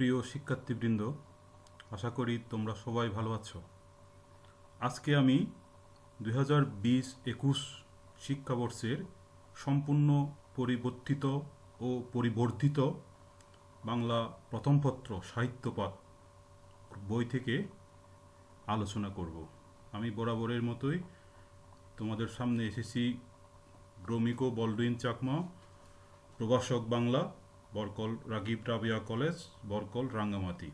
প্রিয় শিক্ষার্থীবৃন্দ, আশা করি তোমরা সবাই ভালো আছো। আজকে আমি দুই হাজার বিশ একুশ শিক্ষাবর্ষের সম্পূর্ণ পরিবর্তিত ও পরিবর্ধিত বাংলা প্রথম পত্র সাহিত্যপাঠ বই থেকে আলোচনা করব। আমি বরাবরের মতোই তোমাদের সামনে এসেছি গ্রমিকো বলডুইন চাকমা, প্রভাষক বাংলা। বরকল, রাগিব রাবিয়া কলেজ, বরকল, রাঙ্গামাটি।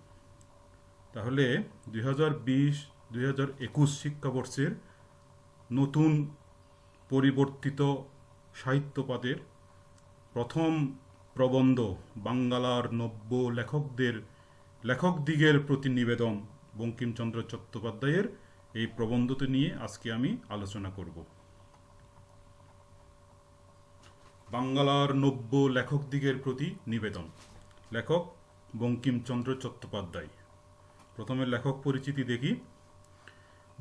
তাহলে দুই হাজার বিশ, দুই হাজার একুশ শিক্ষাবর্ষের নতুন পরিবর্তিত সাহিত্যপাতের প্রথম প্রবন্ধ বাঙ্গালার নব্য লেখকদের, লেখক দিগের প্রতি নিবেদন বঙ্কিমচন্দ্র চট্টোপাধ্যায়ের এই প্রবন্ধটি নিয়ে আজকে আমি আলোচনা করব। বাঙ্গালার নব্য লেখক দিগের প্রতি নিবেদন। লেখক বঙ্কিমচন্দ্র চট্টোপাধ্যায়। প্রথমে লেখক পরিচিতি দেখি।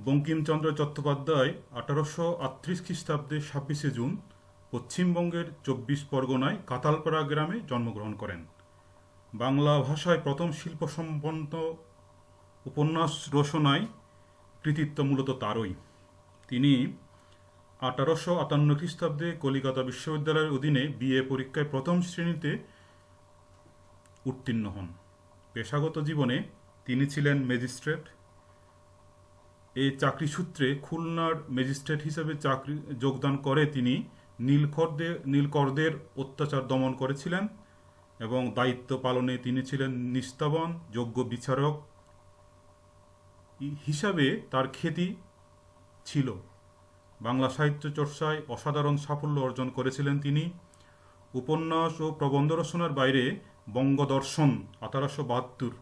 বঙ্কিমচন্দ্র চট্টোপাধ্যায় আঠারোশো আটত্রিশ খ্রিস্টাব্দে ছাব্বিশে জুন পশ্চিমবঙ্গের চব্বিশ পরগনায় কাতালপাড়া গ্রামে জন্মগ্রহণ করেন। বাংলা ভাষায় প্রথম শিল্পসম্পন্ন উপন্যাস রচনায় কৃতিত্ব মূলত তারই। তিনি আঠারোশো আটান্ন খ্রিস্টাব্দে কলিকাতা বিশ্ববিদ্যালয়ের অধীনে বিএ পরীক্ষায় প্রথম শ্রেণীতে উত্তীর্ণ হন। পেশাগত জীবনে তিনি ছিলেন ম্যাজিস্ট্রেট। এই চাকরি সূত্রে খুলনার ম্যাজিস্ট্রেট হিসেবে চাকরি যোগদান করে তিনি নীলকরদের নীলকরদের অত্যাচার দমন করেছিলেন এবং দায়িত্ব পালনে তিনি ছিলেন নিস্তাবন যোগ্য বিচারক হিসাবে তার খ্যাতি ছিল। বাংলা সাহিত্য চর্চায় অসাধারণ সাফল্য অর্জন করেছিলেন তিনি। উপন্যাস ও প্রবন্ধ রচনার বাইরে বঙ্গদর্শন আঠারোশো বাহাত্তর,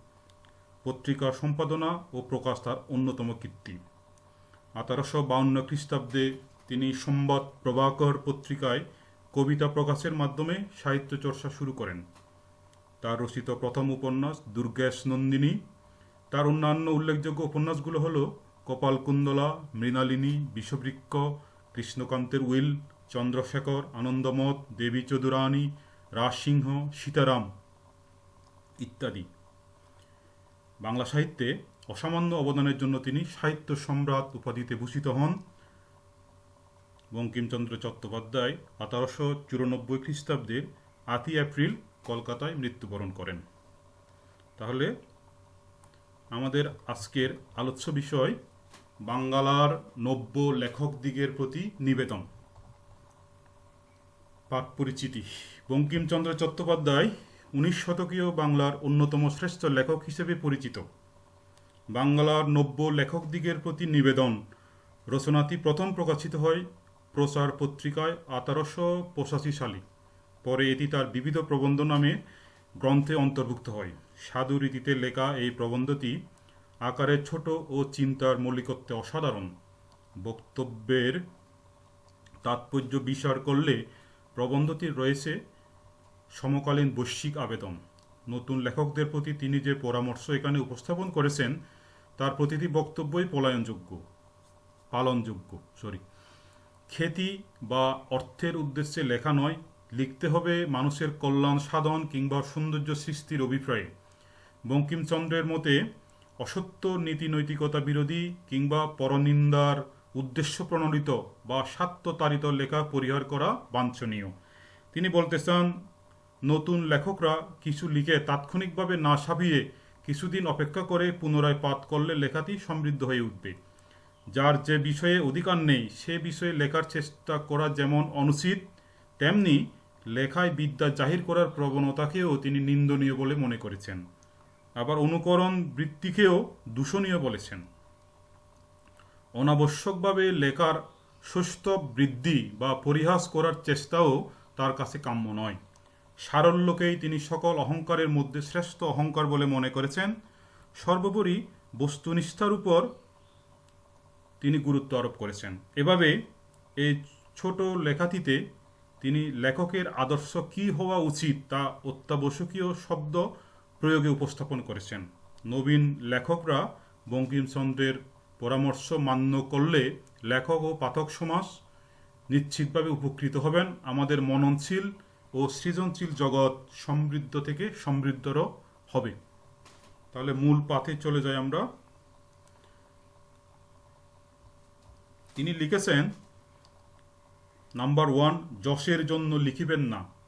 পত্রিকা সম্পাদনা ও প্রকাশ তার অন্যতম কীর্তি। আঠারোশো বাউন্ন খ্রিস্টাব্দে তিনি সংবাদ প্রভাকর পত্রিকায় কবিতা প্রকাশের মাধ্যমে সাহিত্য চর্চা শুরু করেন। তার রচিত প্রথম উপন্যাস দুর্গেশ নন্দিনী তার অন্যান্য উল্লেখযোগ্য উপন্যাসগুলো হলো কপালকুন্দলা, মৃণালিনী, বিষবৃক্ষ, কৃষ্ণকান্তের উইল, চন্দ্রশেখর, আনন্দমত, দেবী চৌধুরানী রাজসিংহ, সীতারাম ইত্যাদি। বাংলা সাহিত্যে অসামান্য অবদানের জন্য তিনি সাহিত্য সম্রাট উপাধিতে ভূষিত হন। বঙ্কিমচন্দ্র চট্টোপাধ্যায় আঠারোশো চুরানব্বই খ্রিস্টাব্দের আটই এপ্রিল কলকাতায় মৃত্যুবরণ করেন। তাহলে আমাদের আজকের আলোচ্য বিষয় বাঙ্গালার নব্য লেখক দিগের প্রতি নিবেদন। পাঠ পরিচিতি। বঙ্কিমচন্দ্র চট্টোপাধ্যায় উনিশ শতকীয় বাংলার অন্যতম শ্রেষ্ঠ লেখক হিসেবে পরিচিত। বাংলার নব্য লেখক দিগের প্রতি নিবেদন। রচনাটি প্রথম প্রকাশিত হয় প্রচার পত্রিকায় আঠারোশো পঁচাশি সালে। পরে এটি তার বিবিধ প্রবন্ধ নামে গ্রন্থে অন্তর্ভুক্ত হয়। সাধু রীতিতে লেখা এই প্রবন্ধটি আকারে ছোট ও চিন্তার মৌলিকত্বে অসাধারণ। বক্তব্যের তাৎপর্য বিচার করলে প্রবন্ধটির রয়েছে সমকালীন বৈশ্বিক আবেদন। নতুন লেখকদের প্রতি তিনি যে পরামর্শ এখানে উপস্থাপন করেছেন, তার প্রতিটি বক্তব্যই পলায়নযোগ্য, পালনযোগ্য সরি খ্যাতি বা অর্থের উদ্দেশ্যে লেখা নয়, লিখতে হবে মানুষের কল্যাণ সাধন কিংবা সৌন্দর্য সৃষ্টির অভিপ্রায়ে। বঙ্কিমচন্দ্রের মতে অসত্য নীতি নৈতিকতা বিরোধী কিংবা পরনিন্দার উদ্দেশ্য প্রণোদিত বা স্বার্থতাড়িত লেখা পরিহার করা বাঞ্ছনীয়। তিনি বলতে চান, নতুন লেখকরা কিছু লিখে তাৎক্ষণিকভাবে না সাবিয়ে কিছুদিন অপেক্ষা করে পুনরায় পাঠ করলে লেখাটি সমৃদ্ধ হয়ে উঠবে। যার যে বিষয়ে অধিকার নেই, সে বিষয়ে লেখার চেষ্টা করা যেমন অনুচিত, তেমনি লেখায় বিদ্যা জাহির করার প্রবণতাকেও তিনি নিন্দনীয় বলে মনে করেছেন। আবার অনুকরণ বৃত্তিকেও দূষণীয় বলেছেন। অনাবশ্যকভাবে লেখার সুস্থ বৃদ্ধি বা পরিহাস করার চেষ্টাও তার কাছে কাম্য নয়। সারল্যকেই তিনি সকল অহংকারের মধ্যে শ্রেষ্ঠ অহংকার বলে মনে করেছেন। সর্বোপরি বস্তুনিষ্ঠার উপর তিনি গুরুত্ব আরোপ করেছেন। এভাবে এই ছোট লেখাটিতে তিনি লেখকের আদর্শ কী হওয়া উচিত তা অত্যাবশ্যকীয় শব্দ প্রয়োগে উপস্থাপন করেছেন। নবীন লেখকরা বঙ্কিমচন্দ্রের পরামর্শ মান্য করলে লেখক ও পাঠক সমাজ নিশ্চিতভাবে উপকৃত হবেন। আমাদের মননশীল ও সৃজনশীল জগৎ সমৃদ্ধ থেকে সমৃদ্ধর হবে। তাহলে মূল পাথে চলে যাই আমরা। তিনি লিখেছেন, নাম্বার ওয়ান, যশের জন্য লিখিবেন না।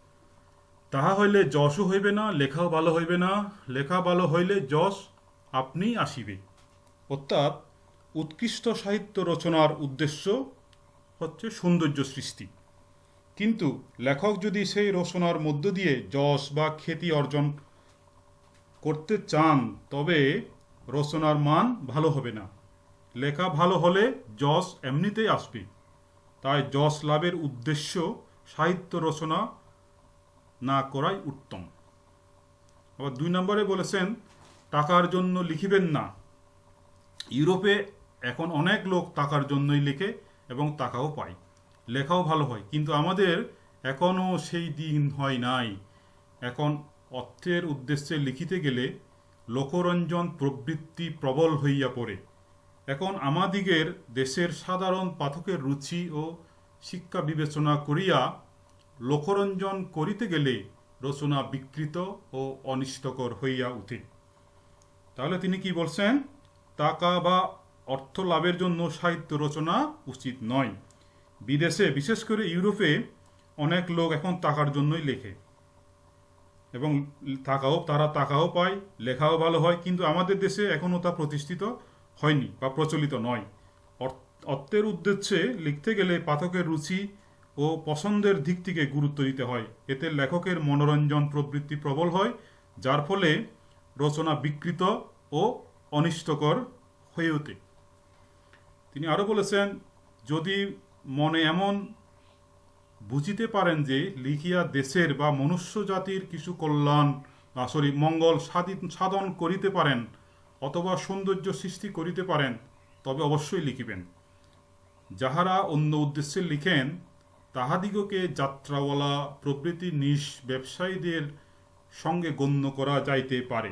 তাহা হইলে যশও হইবে না, লেখাও ভালো হইবে না, লেখা ভালো হইলে যশ আপনি আসিবে। অর্থাৎ উৎকৃষ্ট সাহিত্য রচনার উদ্দেশ্য হচ্ছে সৌন্দর্য সৃষ্টি। কিন্তু লেখক যদি সেই রচনার মধ্য দিয়ে যশ বা খ্যাতি অর্জন করতে চান, তবে রচনার মান ভালো হবে না। লেখা ভালো হলে যশ এমনিতেই আসবে। তাই যশ লাভের উদ্দেশ্য সাহিত্য রচনা না করাই উত্তম। আবার দুই নম্বরে বলেছেন, টাকার জন্য লিখিবেন না। ইউরোপে এখন অনেক লোক টাকার জন্যই লেখে এবং টাকাও পায়। লেখাও ভালো হয়। কিন্তু আমাদের এখনও সেই দিন হয় নাই। এখন অর্থের উদ্দেশ্যে লিখিতে গেলে লোকরঞ্জন প্রবৃত্তি প্রবল হইয়া পড়ে। এখন আমাদিগের দেশের সাধারণ পাঠকের রুচি ও শিক্ষা বিবেচনা করিয়া লোকরঞ্জন করিতে গেলে রচনা বিকৃত ও অনিষ্টকর হইয়া উঠে। তাহলে তিনি কি বলছেন? টাকা বা অর্থ লাভের জন্য সাহিত্য রচনা উচিত নয়। বিদেশে, বিশেষ করে ইউরোপে, অনেক লোক এখন টাকার জন্যই লেখে। এবং টাকাও, তারা টাকাও পায়, লেখাও ভালো হয়, কিন্তু আমাদের দেশে এখনও তা প্রতিষ্ঠিত হয়নি বা প্রচলিত নয়। অর্থের উদ্দেশ্যে লিখতে গেলে পাঠকের রুচি ও পছন্দের দিক থেকে গুরুত্ব দিতে হয়। এতে লেখকের মনোরঞ্জন প্রবৃত্তি প্রবল হয়, যার ফলে রচনা বিকৃত ও অনিষ্টকর হয়ে ওঠে। তিনি আরও বলেছেন, যদি মনে এমন বুঝিতে পারেন যে লিখিয়া দেশের বা মনুষ্য জাতির কিছু কল্যাণ সরি মঙ্গল সাধি- সাধন করিতে পারেন অথবা সৌন্দর্য সৃষ্টি করিতে পারেন, তবে অবশ্যই লিখিবেন। যাহারা অন্য উদ্দেশ্যে লিখেন তাহাদিগকে যাত্রাওয়ালা প্রভৃতি নিজ ব্যবসায়ীদের সঙ্গে গণ্য করা যাইতে পারে।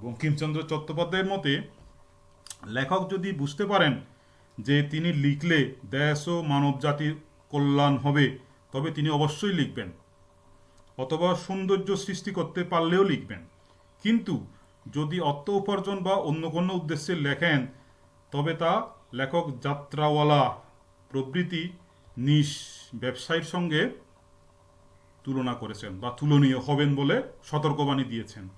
বঙ্কিমচন্দ্র চট্টোপাধ্যায়ের মতে, লেখক যদি বুঝতে পারেন যে তিনি লিখলে দেশ ও মানব জাতির কল্যাণ হবে, তবে তিনি অবশ্যই লিখবেন, অথবা সৌন্দর্য সৃষ্টি করতে পারলেও লিখবেন। কিন্তু যদি অর্থ উপার্জন বা অন্য কোনো উদ্দেশ্যে লেখেন, তবে তা লেখক যাত্রাওয়ালা প্রভৃতি নিজ ব্যবসায়ীর সঙ্গে তুলনা করেছেন বা তুলনীয় হবেন বলে সতর্কবাণী দিয়েছেন।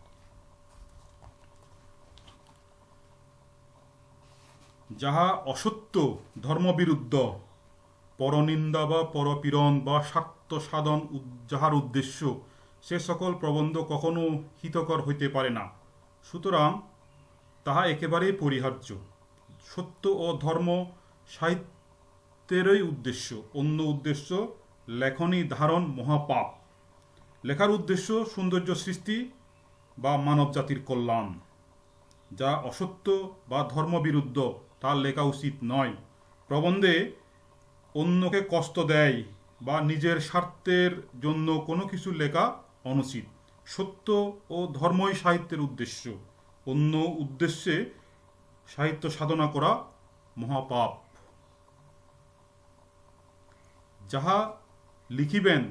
যাহা অসত্য, ধর্মবিরুদ্ধ, পরনিন্দা বা পরপীড়ন বা স্বার্থ সাধন যাহার উদ্দেশ্য সে সকল প্রবন্ধ কখনো হিতকর হইতে পারে না। সুতরাং তাহা একেবারেই পরিহার্য। সত্য ও ধর্ম সাহিত্যেরই উদ্দেশ্য, অন্য উদ্দেশ্য, লেখনী ধারণ মহাপাপ। লেখার উদ্দেশ্য সৌন্দর্য সৃষ্টি বা মানব জাতির কল্যাণ। যা অসত্য বা ধর্মবিরুদ্ধ তার লেখা উচিত নয়। প্রবন্ধে অন্যকে কষ্ট দেয় বা নিজের স্বার্থের জন্য কোনো কিছু লেখা অনুচিত। সত্য ও ধর্মই সাহিত্যের উদ্দেশ্য। অন্য উদ্দেশ্যে সাহিত্য সাধনা করা মহাপাপ। যাহা লিখিবেন,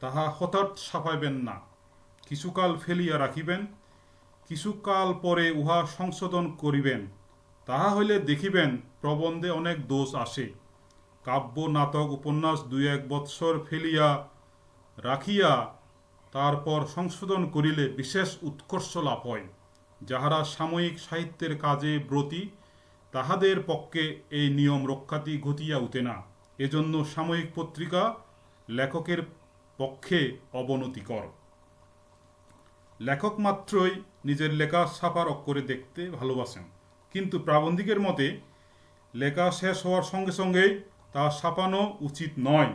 তাহা হঠাৎ ছাপাইবেন না। কিছুকাল ফেলিয়া রাখিবেন, কিছুকাল পরে উহা সংশোধন করিবেন। তাহা হইলে দেখিবেন প্রবন্ধে অনেক দোষ আসে। কাব্য, নাটক, উপন্যাস দুই এক বৎসর ফেলিয়া রাখিয়া তারপর সংশোধন করিলে বিশেষ উৎকর্ষ লাভ হয়। যাহারা সাময়িক সাহিত্যের কাজে ব্রতী, তাহাদের পক্ষে এই নিয়ম রক্ষাতি ঘটিয়া উঠে না। এজন্য সাময়িক পত্রিকা লেখকের পক্ষে অবনতিকর। লেখক মাত্রই নিজের লেখা ছাপার অক্ষরে দেখতে ভালোবাসেন। কিন্তু প্রাবন্ধিকের মতে, লেখা শেষ হওয়ার সঙ্গে সঙ্গেই তা ছাপানো উচিত নয়।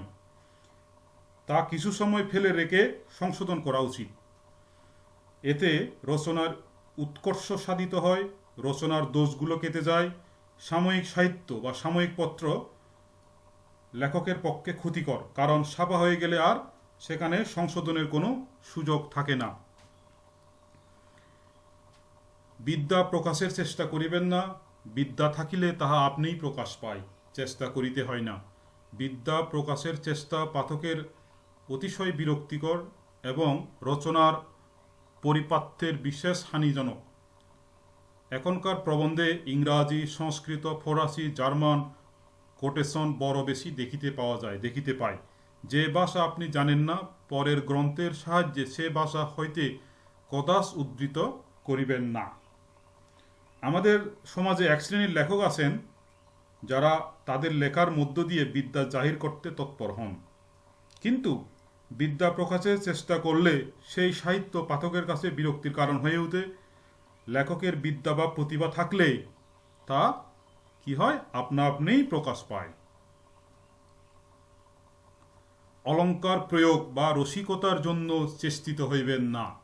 তা কিছু সময় ফেলে রেখে সংশোধন করা উচিত। এতে রচনার উৎকর্ষ সাধিত হয়, রচনার দোষগুলো কেটে যায়, সাময়িক সাহিত্য বা সাময়িক পত্র লেখকের পক্ষে ক্ষতিকর, কারণ ছাপা হয়ে গেলে আর সেখানে সংশোধনের কোনো সুযোগ থাকে না। বিদ্যা প্রকাশের চেষ্টা করিবেন না, বিদ্যা থাকিলে তাহা আপনিই প্রকাশ পায়, চেষ্টা করিতে হয় না। বিদ্যা প্রকাশের চেষ্টা পাঠকের অতিশয় বিরক্তিকর এবং রচনার পরিপাত্যের বিশেষ হানিজনক। এখনকার প্রবন্ধে ইংরাজি, সংস্কৃত, ফরাসি, জার্মান কোটেশন বড় বেশি দেখিতে পাওয়া যায়, দেখিতে পায় যে ভাষা আপনি জানেন না, পরের গ্রন্থের সাহায্যে সে ভাষা হইতে কদাস উদ্ধৃত করিবেন না। আমাদের সমাজে এক শ্রেণির লেখক আছেন, যারা তাদের লেখার মধ্য দিয়ে বিদ্যা জাহির করতে তৎপর হন। কিন্তু বিদ্যা প্রকাশের চেষ্টা করলে সেই সাহিত্য পাঠকের কাছে বিরক্তির কারণ হয়ে ওঠে। লেখকের বিদ্যা বা প্রতিভা থাকলে তা কি হয়? আপনা আপনিই প্রকাশ পায়। অলঙ্কার প্রয়োগ বা রসিকতার জন্য চেষ্টিত হইবেন না।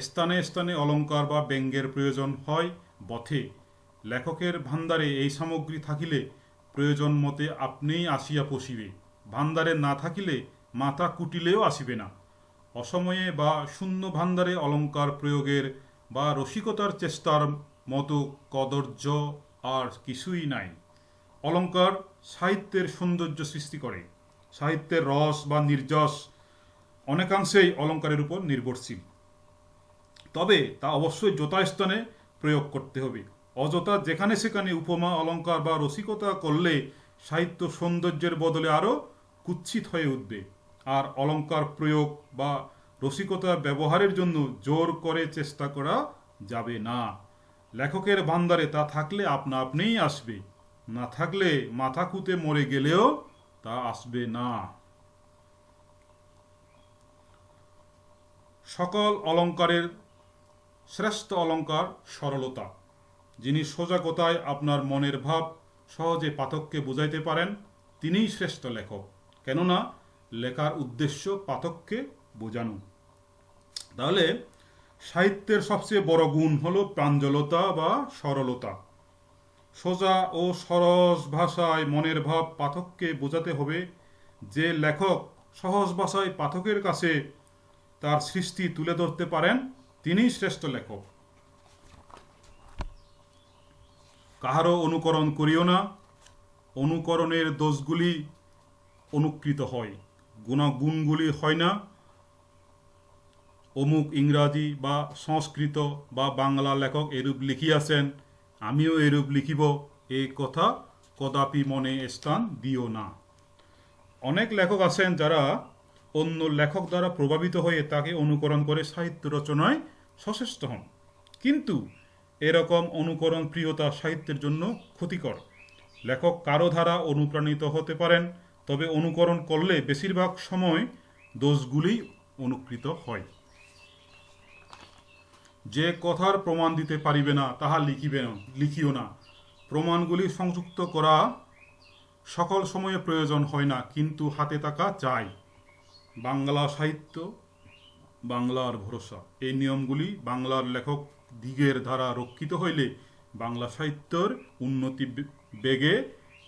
স্থানে স্থানে অলঙ্কার বা ব্যঙ্গের প্রয়োজন হয় বথে। লেখকের ভান্ডারে এই সামগ্রী থাকিলে প্রয়োজন মতে আপনিই আসিয়া পশিবে। ভান্ডারে না থাকিলে মাথা কুটিলেও আসিবে না। অসময়ে বা শূন্য ভান্ডারে অলঙ্কার প্রয়োগের বা রসিকতার চেষ্টার মতো কদর্য আর কিছুই নাই। অলঙ্কার সাহিত্যের সৌন্দর্য সৃষ্টি করে। সাহিত্যের রস বা নির্যস অনেকাংশেই অলঙ্কারের উপর নির্ভরশীল। তবে তা অবশ্যই যথাস্থানে প্রয়োগ করতে হবে। অযথা যেখানে সেখানে উপমা অলঙ্কার বা রসিকতা করলে সাহিত্য সৌন্দর্যের বদলে আরও কুৎসিত হয়ে উঠবে। আর অলঙ্কার প্রয়োগ বা রসিকতা ব্যবহারের জন্য জোর করে চেষ্টা করা যাবে না। লেখকের বান্দারে তা থাকলে আপনা আপনিই আসবে। না থাকলে মাথা কুতে মরে গেলেও তা আসবে না। সকল অলঙ্কারের শ্রেষ্ঠ অলঙ্কার সরলতা, যিনি সোজা কথায় আপনার মনের ভাব সহজে পাঠককে বুঝাইতে পারেন, তিনিই শ্রেষ্ঠ লেখক। কেননা, লেখার উদ্দেশ্য পাঠককে বোঝানো। তাহলে সাহিত্যের সবচেয়ে বড় গুণ হল প্রাঞ্জলতা বা সরলতা। সোজা ও সরস ভাষায় মনের ভাব পাঠককে বোঝাতে হবে যে লেখক সহজ ভাষায় পাঠকের কাছে তার সৃষ্টি তুলে ধরতে পারেন তিনিই শ্রেষ্ঠ লেখক। কাহারও অনুকরণ করিও না, অনুকরণের দোষগুলি অনুকৃত হয়, গুণাগুণগুলি হয় না অমুক ইংরাজি বা সংস্কৃত বা বাংলা লেখক এরূপ লিখিয়াছেন আমিও এরূপ লিখিব এই কথা কদাপি মনে স্থান দিও না। অনেক লেখক আছেন যারা অন্য লেখক দ্বারা প্রভাবিত হয়ে তাকে অনুকরণ করে সাহিত্য রচনায় সচেষ্ট হন। কিন্তু এরকম অনুকরণ প্রিয়তা সাহিত্যের জন্য ক্ষতিকর। লেখক কারও ধারা অনুপ্রাণিত হতে পারেন, তবে অনুকরণ করলে বেশিরভাগ সময় দোষগুলি অনুকৃত হয়। যে কথার প্রমাণ দিতে পারিবে না, তাহা লিখিবে লিখিও না। প্রমাণগুলি সংযুক্ত করা সকল সময়ে প্রয়োজন হয় না, কিন্তু হাতে থাকা চাই বাংলা সাহিত্য, বাংলার ভরসা। এই নিয়মগুলি বাংলার লেখক দিগের দ্বারা রক্ষিত হইলে বাংলা সাহিত্যর উন্নতি বেগে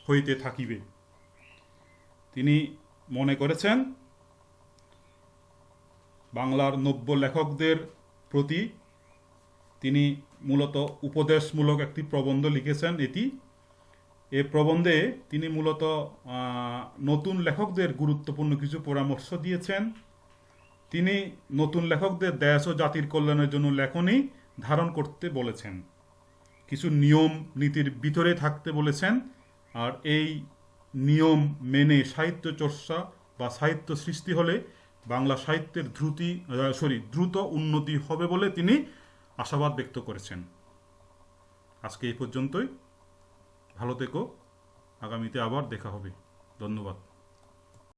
হইতে থাকিবে। তিনি মনে করেছেন, বাংলার নব্য লেখকদের প্রতি তিনি মূলত উপদেশমূলক একটি প্রবন্ধ লিখেছেন এটি। এ প্রবন্ধে তিনি মূলত নতুন লেখকদের গুরুত্বপূর্ণ কিছু পরামর্শ দিয়েছেন। তিনি নতুন লেখকদের দেশ ও জাতির কল্যাণের জন্য লেখনী ধারণ করতে বলেছেন। কিছু নিয়ম নীতির ভিতরে থাকতে বলেছেন। আর এই নিয়ম মেনে সাহিত্য চর্চা বা সাহিত্য সৃষ্টি হলে বাংলা সাহিত্যের দ্রুতি সরি, দ্রুত উন্নতি হবে বলে তিনি আশাবাদ ব্যক্ত করেছেন। আজকে এই পর্যন্তই। ভালো থেকো। আগামীতে আবার দেখা হবে। ধন্যবাদ।